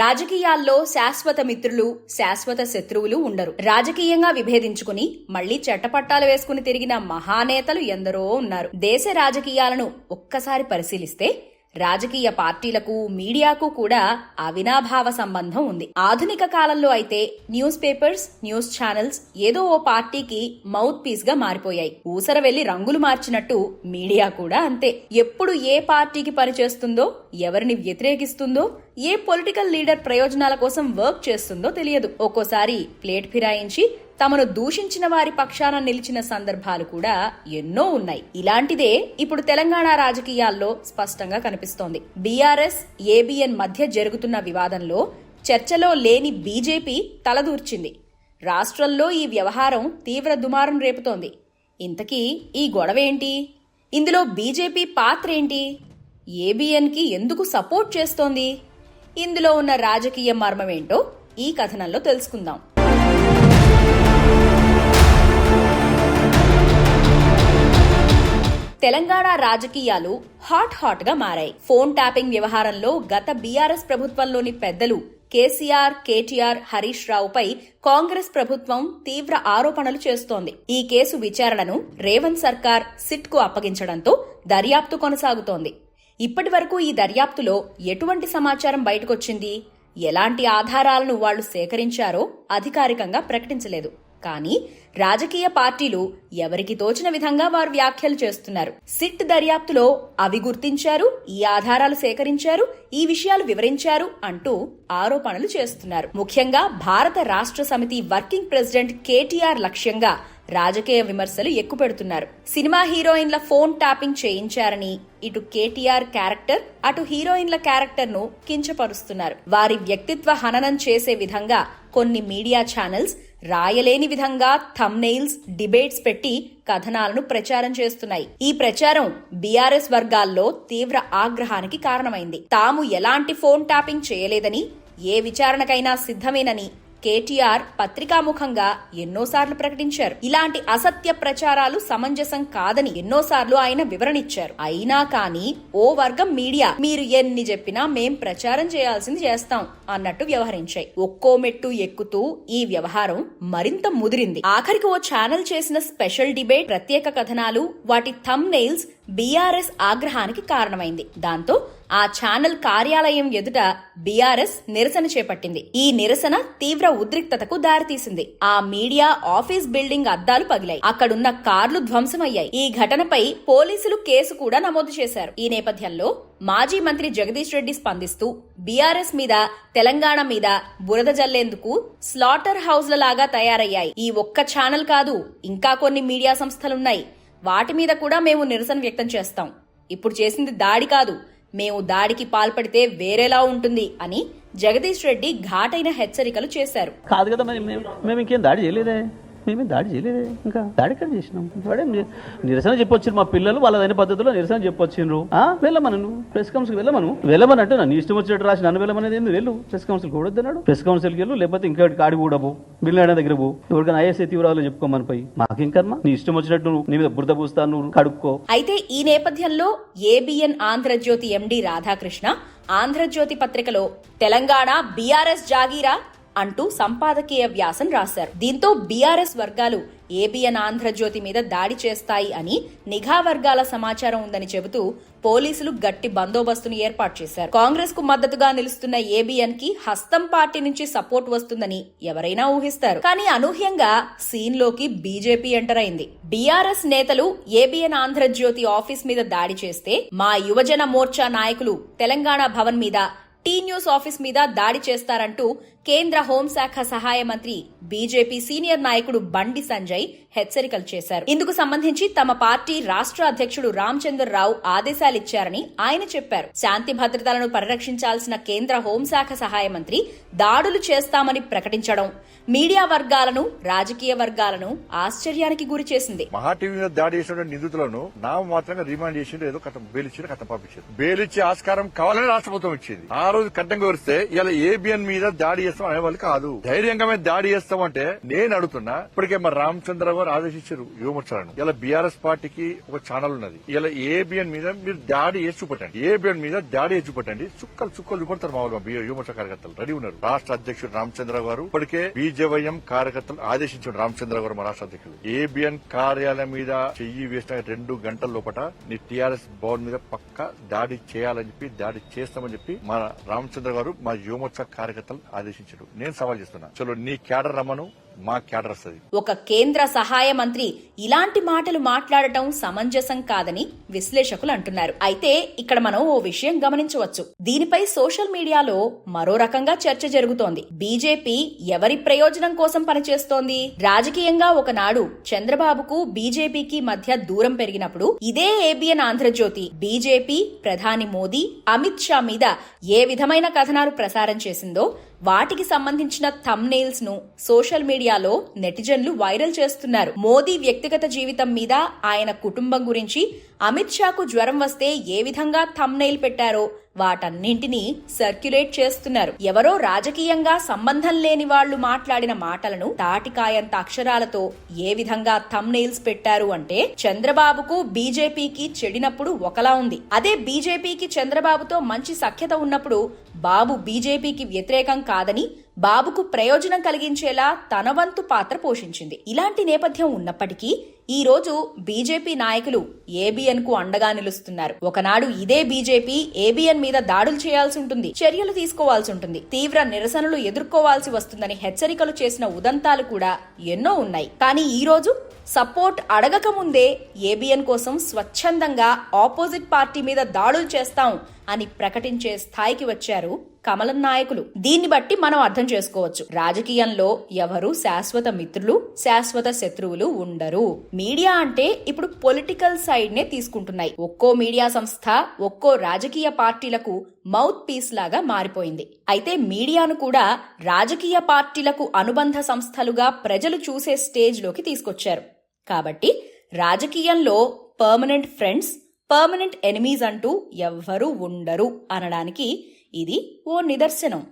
రాజకీయాల్లో శాశ్వత మిత్రులు శాశ్వత శత్రువులు ఉండరు. రాజకీయంగా విభేదించుకుని మళ్ళీ చెట్టపట్టాలు వేసుకుని తిరిగిన మహానేతలు ఎందరో ఉన్నారు. దేశ రాజకీయాలను ఒక్కసారి పరిశీలిస్తే రాజకీయ పార్టీలకు మీడియాకు కూడా అవినాభావ సంబంధం ఉంది. ఆధునిక కాలంలో అయితే న్యూస్ పేపర్స్ న్యూస్ ఛానల్స్ ఏదో ఓ పార్టీకి మౌత్ పీస్గా మారిపోయాయి. ఊసర వెళ్ళి రంగులు మార్చినట్టు మీడియా కూడా అంతే. ఎప్పుడు ఏ పార్టీకి పనిచేస్తుందో ఎవరిని వ్యతిరేకిస్తుందో ఏ పొలిటికల్ లీడర్ ప్రయోజనాల కోసం వర్క్ చేస్తుందో తెలియదు. ఒక్కోసారి ప్లేట్ ఫిరాయించి తమను దూషించిన వారి పక్షాన నిలిచిన సందర్భాలు కూడా ఎన్నో ఉన్నాయి. ఇలాంటిదే ఇప్పుడు తెలంగాణ రాజకీయాల్లో స్పష్టంగా కనిపిస్తోంది. బీఆర్ఎస్ ఏబిఎన్ మధ్య జరుగుతున్న వివాదంలో చర్చలో లేని బీజేపీ తలదూర్చింది. రాష్ట్రంలో ఈ వ్యవహారం తీవ్ర దుమారం రేపుతోంది. ఇంతకీ ఈ గొడవ ఏంటి ఇందులో బీజేపీ పాత్ర ఏంటి ఏబిఎన్కి ఎందుకు సపోర్ట్ చేస్తోంది? ఇందులో ఉన్న రాజకీయ మర్మమేంటో ఈ కథనంలో తెలుసుకుందాం. తెలంగాణ రాజకీయాలు హాట్ హాట్గా మారాయి. ఫోన్ ట్యాపింగ్ వ్యవహారంలో గత బీఆర్ఎస్ ప్రభుత్వంలోని పెద్దలు కేసీఆర్ కేటీఆర్ హరీష్ రావుపై కాంగ్రెస్ ప్రభుత్వం తీవ్ర ఆరోపణలు చేస్తోంది. ఈ కేసు విచారణను రేవంత్ సర్కార్ సిట్కు అప్పగించడంతో దర్యాప్తు కొనసాగుతోంది. ఇప్పటి వరకు ఈ దర్యాప్తులో ఎటువంటి సమాచారం బయటకొచ్చింది? ఎలాంటి ఆధారాలను వాళ్ళు సేకరించారో అధికారికంగా ప్రకటించలేదు. కానీ రాజకీయ పార్టీలు ఎవరికి తోచిన విధంగా వారు వ్యాఖ్యలు చేస్తున్నారు. సిట్ దర్యాప్తులో అవి గుర్తించారు ఈ ఆధారాలు సేకరించారు ఈ విషయాలు వివరించారు అంటూ ఆరోపణలు చేస్తున్నారు. ముఖ్యంగా భారత రాష్ట్ర సమితి వర్కింగ్ ప్రెసిడెంట్ కేటీఆర్ లక్ష్యంగా రాజకీయ విమర్శలు ఎక్కుపెడుతున్నారు. సినిమా హీరోయిన్ల ఫోన్ ట్యాపింగ్ చేయించారని ఇటు కేటీఆర్ క్యారెక్టర్ అటు హీరోయిన్ల క్యారెక్టర్ను కించపరుస్తున్నారు. వారి వ్యక్తిత్వ హననం చేసే విధంగా కొన్ని మీడియా ఛానల్స్ రాయలేని విధంగా థమ్నెయిల్స్ డిబేట్స్ పెట్టి కథనాలను ప్రచారం చేస్తున్నాయి. ఈ ప్రచారం బీఆర్ఎస్ వర్గాల్లో తీవ్ర ఆగ్రహానికి కారణమైంది. తాము ఎలాంటి ఫోన్ ట్యాపింగ్ చేయలేదని ఏ విచారణకైనా సిద్ధమేనని కేటీఆర్ పత్రికాముఖంగా ఎన్నోసార్లు ప్రకటించారు. ఇలాంటి అసత్య ప్రచారాలు సమంజసం కాదని ఎన్నోసార్లు ఆయన వివరణిచ్చారు. అయినా కానీ ఓ వర్గం మీడియా మీరు ఎన్ని చెప్పినా మేం ప్రచారం చేయాల్సింది చేస్తాం అన్నట్టు వ్యవహరించాయి. ఒక్కో మెట్టు ఎక్కుతూ ఈ వ్యవహారం మరింత ముదిరింది. ఆఖరికి ఓ ఛానల్ చేసిన స్పెషల్ డిబేట్ ప్రత్యేక కథనాలు వాటి థమ్ నెయిల్స్ బీఆర్ఎస్ ఆగ్రహానికి కారణమైంది. దాంతో ఆ ఛానల్ కార్యాలయం ఎదుట బీఆర్ఎస్ నిరసన చేపట్టింది. ఈ నిరసన తీవ్ర ఉద్రిక్తతకు దారితీసింది. ఆ మీడియా ఆఫీస్ బిల్డింగ్ అద్దాలు పగిలాయి. అక్కడున్న కార్లు ధ్వంసమయ్యాయి. ఈ ఘటనపై పోలీసులు కేసు కూడా నమోదు చేశారు. ఈ నేపథ్యంలో మాజీ మంత్రి జగదీష్ రెడ్డి స్పందిస్తూ బీఆర్ఎస్ మీద తెలంగాణ మీద బురద జల్లేందుకు స్లాటర్ హౌస్ల లాగా తయారయ్యాయి. ఈ ఒక్క ఛానల్ కాదు ఇంకా కొన్ని మీడియా సంస్థలున్నాయి. వాటి మీద కూడా మేము నిరసన వ్యక్తం చేస్తాం. ఇప్పుడు చేసింది దాడి కాదు మేము దాడికి పాల్పడితే వేరేలా ఉంటుంది అని జగదీష్ రెడ్డి ఘాటైన హెచ్చరికలు చేశారు. కాదు కదా మేము మేము ఇంకేం దాడి చేయలేదే? మేమేం దాడి చేయలేదే. ఇంకా దాడి ఎక్కడ చేసినాం? వాడే నిరసన చెప్పొచ్చారు మా పిల్లలు వాళ్ళదైన పద్ధతిలో నిరసన చెప్పొచ్చిండ్రు. ఆ? వెళ్ళమను ప్రెస్ కౌన్సిల్ వెళ్ళమను. వెళ్ళమని అంటే నన్ను ఇష్టం వచ్చినట్టు రాసి నన్ను వెళ్ళమనేది ఏంది? వెళ్ళు. ప్రెస్ కౌన్సిల్ కూడా వద్దన్నాడు. ప్రెస్ కౌన్సిల్కి వెళ్ళు లేకపోతే ఇంకా కాడి కూడా బిల్లాడ దగ్గర పో. ఎవరికైనా ఐఎస్ఐ తీవ్రాలు చెప్పుకోమని పోయి. మాకేం కర్మ? నీ ఇష్టం వచ్చినట్టు నువ్వు నీ మీద బురద పూస్తాను నువ్వు కడుక్కో. అయితే ఈ నేపథ్యంలో ఏబిఎన్ ఆంధ్రజ్యోతి ఎండి రాధాకృష్ణ ఆంధ్రజ్యోతి పత్రికలో తెలంగాణ బీఆర్ఎస్ జాగీరా అంటూ సంపాదకీయ వ్యాసం రాశారు. దీంతో బీఆర్ఎస్ వర్గాలు ఏబిఎన్ ఆంధ్రజ్యోతి మీద దాడి చేస్తాయి అని నిఘా వర్గాల సమాచారం ఉందని చెబుతూ పోలీసులు గట్టి బందోబస్తును ఏర్పాటు చేశారు. కాంగ్రెస్కు మద్దతుగా నిలుస్తున్న ఏబిఎన్కి హస్తం పార్టీ నుంచి సపోర్ట్ వస్తుందని ఎవరైనా ఊహిస్తారు. కానీ అనూహ్యంగా సీన్లోకి బీజేపీ ఎంటర్ అయింది. బీఆర్ఎస్ నేతలు ఏబిఎన్ ఆంధ్రజ్యోతి ఆఫీస్ మీద దాడి చేస్తే మా యువజన మోర్చా నాయకులు తెలంగాణ భవన్ మీద టీ న్యూస్ ఆఫీస్ మీద దాడి చేస్తారంటూ కేంద్ర హోంశాఖ సహాయ మంత్రి బీజేపీ సీనియర్ నాయకుడు బండి సంజయ్ హెచ్చరికలు చేశారు. ఇందుకు సంబంధించి తమ పార్టీ రాష్ట్ర అధ్యక్షుడు రామచంద్రరావు ఆదేశాలిచ్చారని ఆయన చెప్పారు. శాంతి భద్రతలను పరిరక్షించాల్సిన కేంద్ర హోంశాఖ సహాయ మంత్రి దాడులు చేస్తామని ప్రకటించడం మీడియా వర్గాలను రాజకీయ వర్గాలను ఆశ్చర్యానికి గురి చేసింది. మహా టీవీ మీద దాడి చేసినటువంటి నిందితులను నామ రిమాండ్ ఏదో కథ కథ ఆస్కారం కావాలని రాష్ట్ర ప్రభుత్వం ఇచ్చింది. ఆ రోజు కట్టంగా కోరిస్తే ఇలా ఏబిఎన్ మీద దాడి చేస్తాం అనేవాళ్ళు కాదు. ధైర్యంగా మేము దాడి చేస్తామంటే నేను అడుగుతున్నా ఇప్పటికే మరి రామచంద్ర గారు ఆదేశించారు యువమోర్చాలను. ఇలా బీఆర్ఎస్ పార్టీకి ఒక ఛానల్ ఉన్నది. ఇలా ఏబిఎన్ మీద మీరు దాడి చేసి చూపెట్టండి. ఏబిఎన్ మీద దాడి చేసి చూపెట్టండి. చుక్కలు చుక్కలు చూపెడతారు మామూలుగా యువమోర్చ కార్యకర్తలు. రెడీ ఉన్నారు. రాష్ట్ర అధ్యక్షుడు రామచంద్ర గారు ఇప్పటికే బీజేవైఎం కార్యకర్తలు ఆదేశించారు రామచంద్ర గారు మా రాష్ట్ర అధ్యక్షుడు ఏబిఎన్ కార్యాలయం మీద చెయ్యి వేసిన రెండు గంటల లోపల నీ టీఆర్ఎస్ భవన్ మీద పక్క దాడి చేయాలని చెప్పి దాడి చేస్తామని చెప్పి మా రామచంద్ర గారు మా యువమోర్చ కార్యకర్తలు ఆదేశించారు. నేను సవాల్ చేస్తున్నా. చలో నీ క్యాడర్ రమ్మను మా క్యాడర్ వస్తుంది. ఒక కేంద్ర సహాయ మంత్రి ఇలాంటి మాటలు మాట్లాడటం సమంజసం కాదని విశ్లేషకులు అంటున్నారు. అయితే ఇక్కడ మనం ఓ విషయం గమనించవచ్చు. దీనిపై సోషల్ మీడియాలో మరో రకంగా చర్చ జరుగుతోంది. బీజేపీ ఎవరి ప్రయోజనం కోసం పనిచేస్తోంది? రాజకీయంగా ఒకనాడు చంద్రబాబుకు బీజేపీకి మధ్య దూరం పెరిగినప్పుడు ఇదే ఏబిఎన్ ఆంధ్రజ్యోతి బీజేపీ ప్రధాని మోదీ అమిత్ షా మీద ఏ విధమైన కథనాలు ప్రసారం చేసిందో వాటికి సంబంధించిన థంబ్నెయిల్స్ను సోషల్ మీడియాలో నెటిజన్లు వైరల్ చేస్తున్నారు. మోదీ వ్యక్తిగత జీవితం మీద ఆయన కుటుంబం గురించి అమిత్ షాకు జ్వరం వస్తే ఏ విధంగా థంబ్నెయిల్ పెట్టారో వాటన్నింటినీ సర్క్యులేట్ చేస్తున్నారు. ఎవరో రాజకీయంగా సంబంధం లేని వాళ్ళు మాట్లాడిన మాటలను తాటికాయంత అక్షరాలతో ఏ విధంగా థంబ్నెయిల్స్ పెట్టారు అంటే చంద్రబాబుకు బీజేపీకి చెడినప్పుడు ఒకలా ఉంది. అదే బీజేపీకి చంద్రబాబుతో మంచి సఖ్యత ఉన్నప్పుడు బాబు బీజేపీకి వ్యతిరేకం కాదని బాబుకు ప్రయోజనం కలిగించేలా తన వంతు పాత్ర పోషించింది. ఇలాంటి నేపథ్యం ఉన్నప్పటికీ ఈ రోజు బీజేపీ నాయకులు ఏబిఎన్కు అండగా నిలుస్తున్నారు. ఒకనాడు ఇదే బీజేపీ ఏబిఎన్ మీద దాడులు చేయాల్సి ఉంటుంది చర్యలు తీసుకోవాల్సి ఉంటుంది తీవ్ర నిరసనలు ఎదుర్కోవాల్సి వస్తుందని హెచ్చరికలు చేసిన ఉదంతాలు కూడా ఎన్నో ఉన్నాయి. కానీ ఈ రోజు సపోర్ట్ అడగక ముందే ఏబిఎన్ కోసం స్వచ్ఛందంగా ఆపోజిట్ పార్టీ మీద దాడులు చేస్తాం అని ప్రకటించే స్థాయికి వచ్చారు కమలం నాయకులు. దీన్ని బట్టి మనం అర్థం చేసుకోవచ్చు. రాజకీయంలో ఎవరు శాశ్వత మిత్రులు శాశ్వత శత్రువులు ఉండరు. మీడియా అంటే ఇప్పుడు పొలిటికల్ సైడ్ నే తీసుకుంటున్నాయి. ఒక్కో మీడియా సంస్థ ఒక్కో రాజకీయ పార్టీలకు మౌత్ పీస్ లాగా మారిపోయింది. అయితే మీడియాను కూడా రాజకీయ పార్టీలకు అనుబంధ సంస్థలుగా ప్రజలు చూసే స్టేజ్లోకి తీసుకొచ్చారు. కాబట్టి రాజకీయంలో పర్మనెంట్ ఫ్రెండ్స్ పర్మనెంట్ ఎనిమీస్ అంటూ ఎవ్వరూ ఉండరు అనడానికి ఇది ఓ నిదర్శనం.